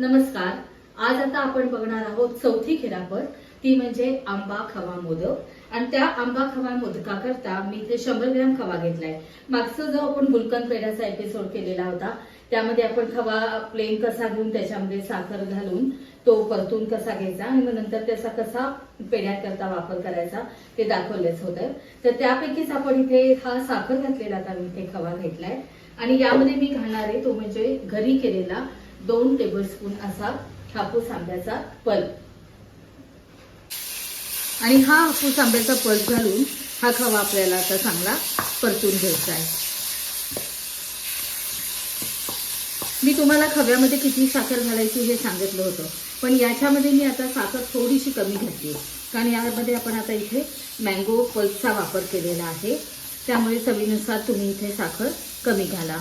नमस्कार. आज आता आपण बघणार आहोत चौथी खिरापत ती म्हणजे आंबा खवा मोदक. आणि त्या आंबा खवा मोदकाकरता मी इथे शंभर ग्रॅम खवा घेतलाय. मागचा जो आपण गुलकंद पेढ्याचा एपिसोड केलेला होता त्यामध्ये आपण खवा प्लेन कसा घेऊन त्याच्यामध्ये साखर घालून तो परतून कसा घ्यायचा आणि मग नंतर त्याचा कसा पेढ्याकरता वापर करायचा ते दाखवलेच होतं. तर त्यापैकीच आपण इथे हा साखर घातलेला आता मी इथे खवा घेतलाय. आणि यामध्ये मी घालणार आहे तो म्हणजे घरी केलेला दोन टेबलस्पून असा हापूस आंब्याचा पल्प. आणि हा हापूस आंब्याचा पल्प घालून हा खवा आपल्याला आता चांगला परतून घ्यायचा आहे. मी तुम्हाला खव्यामध्ये किती साखर घालायची हे सांगितलं होतं पण याच्यामध्ये मी आता साखर थोडीशी कमी घातली कारण यामध्ये आपण आता इथे मँगो पल्पचा वापर केलेला आहे त्यामुळे चवीनुसार तुम्ही इथे साखर कमी घाला.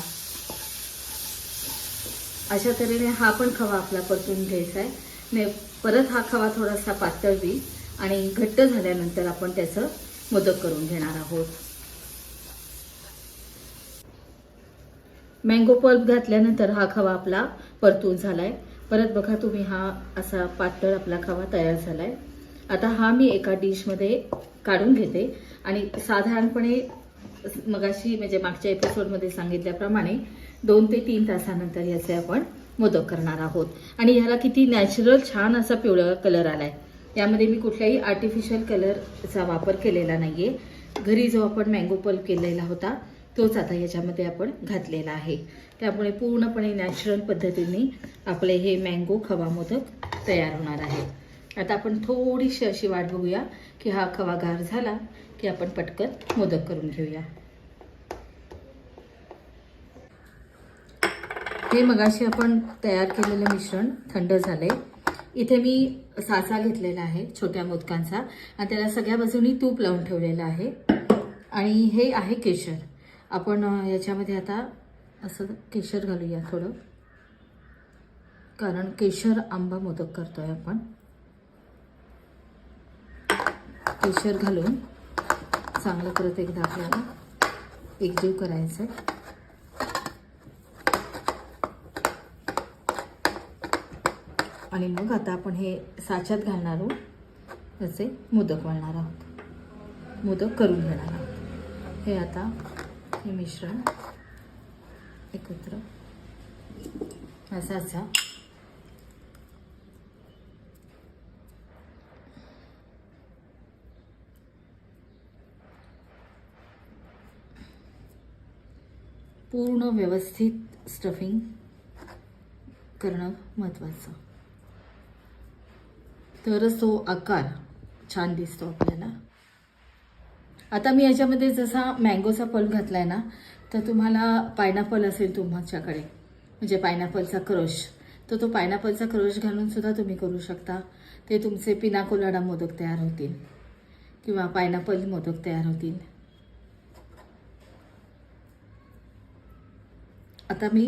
अशा तऱ्हेने हा पण खवा आपला परतून घ्यायचा आहे. ने परत हा खवा थोडासा पातळ होईल आणि घट्ट झाल्यानंतर आपण त्याचं मोदक करून घेणार आहोत. मँगो पल्प घातल्यानंतर हा खवा आपला परतून झालाय. परत बघा तुम्ही हा असा पातळ आपला खवा तयार झालाय. आता हा मी एका डिशमध्ये काढून घेते. आणि साधारणपणे मगाशी म्हणजे मागच्या एपिसोडमध्ये सांगितल्याप्रमाणे दोन ते तीन तासानंतर याचे आपण मोदक करणार आहोत. आणि ह्याला किती नॅचरल छान असा पिवळा कलर आलाय. यामध्ये मी कुठल्याही आर्टिफिशियल कलरचा वापर केलेला नाही आहे घरी जो आपण मँगो पल्प केलेला होता तोच आता याच्यामध्ये आपण घातलेला आहे. त्यामुळे पूर्णपणे नॅचरल पद्धतीने आपले हे मँगो खवा मोदक तयार होणार आहे. आता आपण थोडीशी अशी वाट बघूया की हा खवा गार झाला की आपण पटकन मोदक करून घेऊया. हे मगाशी आपण तयार केलेलं मिश्रण थंड झालंय. इथे मी साचा घेतलेला आहे छोट्या मोदकांचा आणि त्याला सगळ्या बाजूनी तूप लावून ठेवलेलं आहे. आणि हे आहे केशर. आपण याच्यामध्ये आता असं केशर घालूया थोडं. कारण केशर आंबा मोदक करतोय आपण. प्रेशर घालून चांगलं परत एकदा आपल्याला एकजीव करायचं आहे आणि मग आता आपण हे साच्यात घालणार आहोत. त्याचे मोदक वळणार आहोत. मोदक करून घेणार आहोत. हे आता हे मिश्रण एकत्र. असा असा पूर्ण व्यवस्थित स्टफिंग करणं महत्त्वाचं तरच तो आकार छान दिसतो आपल्याला. आता मी याच्यामध्ये जसा मँगोचा पल घातला आहे ना तर तुम्हाला पायनॅपल असेल तुमच्याकडे म्हणजे पायनॅपलचा क्रश तर तो पायनॅपलचा क्रश घालून सुद्धा तुम्ही करू शकता. ते तुमचे पिनाकोलाडा मोदक तयार होतील किंवा पायनॅपल मोदक तयार होतील. आता मी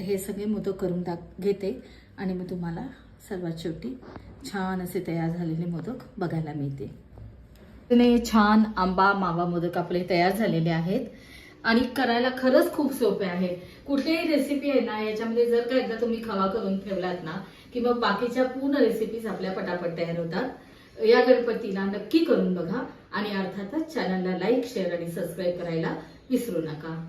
हे सगळे मोदक करून दाख घेते आणि मग तुम्हाला सर्वात शेवटी छान असे तयार झालेले मोदक बघायला मिळते. छान आंबा मावा मोदक आपले तयार झालेले आहेत. आणि करायला खरंच खूप सोपे आहे. कुठलीही रेसिपी आहे ना याच्यामध्ये जर का एकदा तुम्ही खवा करून ठेवलात ना की मग बाकीच्या पूर्ण रेसिपीज आपल्या पटापट तयार होतात या गणपतीला नक्की करून बघा. आणि अर्थातच चॅनलला लाईक शेअर आणि सबस्क्राईब करायला विसरू नका.